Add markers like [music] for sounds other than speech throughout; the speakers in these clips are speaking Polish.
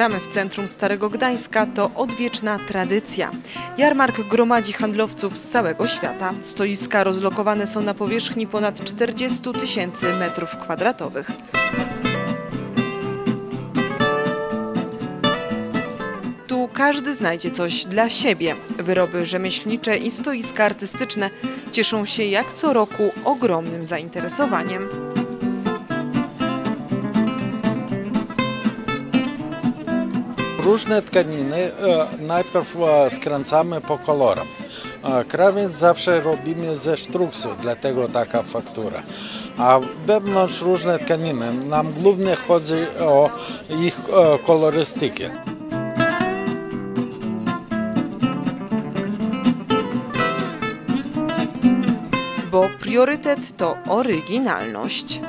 kramy w centrum Starego Gdańska to odwieczna tradycja. Jarmark gromadzi handlowców z całego świata. Stoiska rozlokowane są na powierzchni ponad 40 tysięcy metrów kwadratowych. Tu każdy znajdzie coś dla siebie. Wyroby rzemieślnicze i stoiska artystyczne cieszą się jak co roku ogromnym zainteresowaniem. Różne tkaniny e, najpierw e, skręcamy po kolorach. E, Krawiec zawsze robimy ze sztruksu, dlatego taka faktura. A wewnątrz różne tkaniny. Nam głównie chodzi o ich kolorystykę. bo priorytet to oryginalność.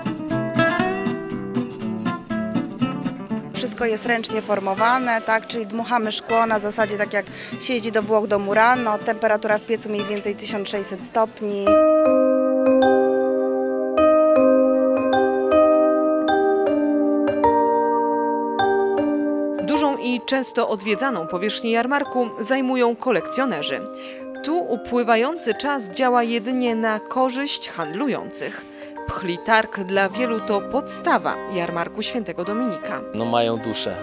Wszystko jest ręcznie formowane, tak, czyli dmuchamy szkło na zasadzie tak jak się jeździ do Włoch do Murano, temperatura w piecu mniej więcej 1600 stopni. Dużą i często odwiedzaną powierzchnię jarmarku zajmują kolekcjonerzy. Tu upływający czas działa jedynie na korzyść handlujących. Pchli targ dla wielu to podstawa jarmarku Świętego Dominika. no, mają duszę.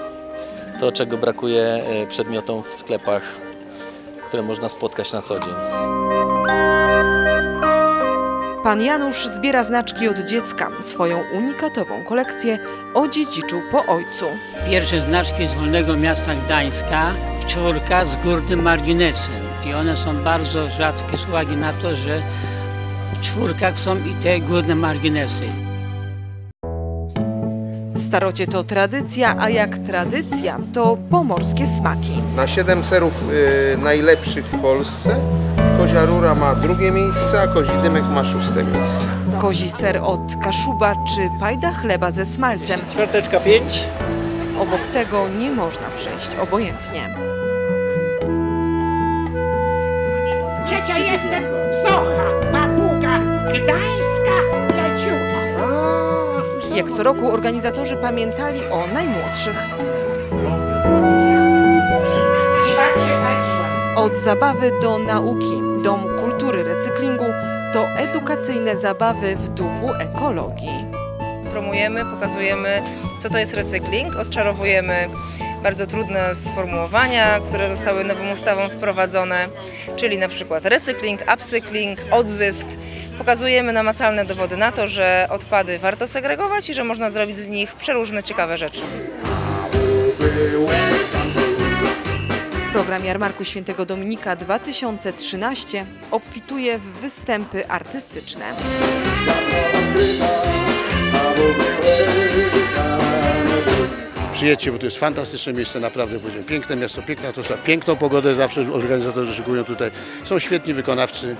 To, czego brakuje e, przedmiotom w sklepach, które można spotkać na co dzień. Pan Janusz zbiera znaczki od dziecka. Swoją unikatową kolekcję odziedziczył po ojcu. Pierwsze znaczki z Wolnego Miasta Gdańska w czwórka z górnym marginesem. I one są bardzo rzadkie z uwagi na to, że czwórkach są i te górne marginesy. Starocie to tradycja, a jak tradycja to pomorskie smaki. Na 7 serów y, najlepszych w Polsce Kozia Rura ma drugie miejsce, a Kozi Dymek ma szóste miejsce. Kozi ser od kaszuba czy pajda chleba ze smalcem. Ćwiarteczka 5. Obok tego nie można przejść obojętnie. Przecież jestem Socha, gdańska leciuga. Jak co roku organizatorzy pamiętali o najmłodszych. Od zabawy do nauki, Dom Kultury Recyklingu to edukacyjne zabawy w duchu ekologii. promujemy, pokazujemy, co to jest recykling, odczarowujemy bardzo trudne sformułowania, które zostały nową ustawą wprowadzone, czyli na przykład recykling, upcykling, odzysk. Pokazujemy namacalne dowody na to, że odpady warto segregować i że można zrobić z nich przeróżne ciekawe rzeczy. Program Jarmarku Świętego Dominika 2013 obfituje w występy artystyczne. Przyjedźcie, bo to jest fantastyczne miejsce, naprawdę powiedziałem. Piękne miasto, piękna to piękną pogodę zawsze organizatorzy szykują tutaj. Są świetni wykonawcy.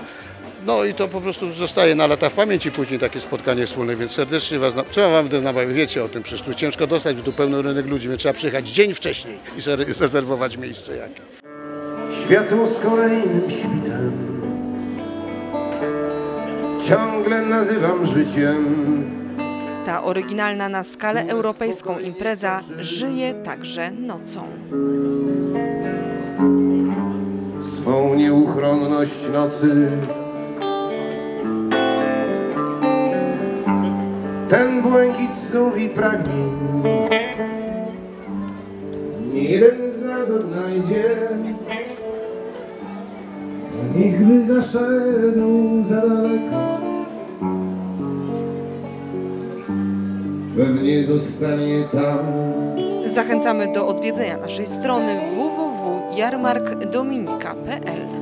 No i to po prostu zostaje na lata w pamięci później takie spotkanie wspólne, więc serdecznie Was, co ja Wam będę namawiał, wiecie o tym, przecież ciężko dostać, bo tu pełny rynek ludzi, więc trzeba przyjechać dzień wcześniej i [laughs] rezerwować miejsce jakie. Światło z kolejnym świtem Ciągle nazywam życiem Ta oryginalna na skalę europejską impreza żyje także nocą. Swą nieuchronność nocy Ten błękit snów i pragnień Nie jeden z nas odnajdzie. A niech by zaszedł za daleko Pewnie zostanie tam. Zachęcamy do odwiedzenia naszej strony www.jarmarkdominika.pl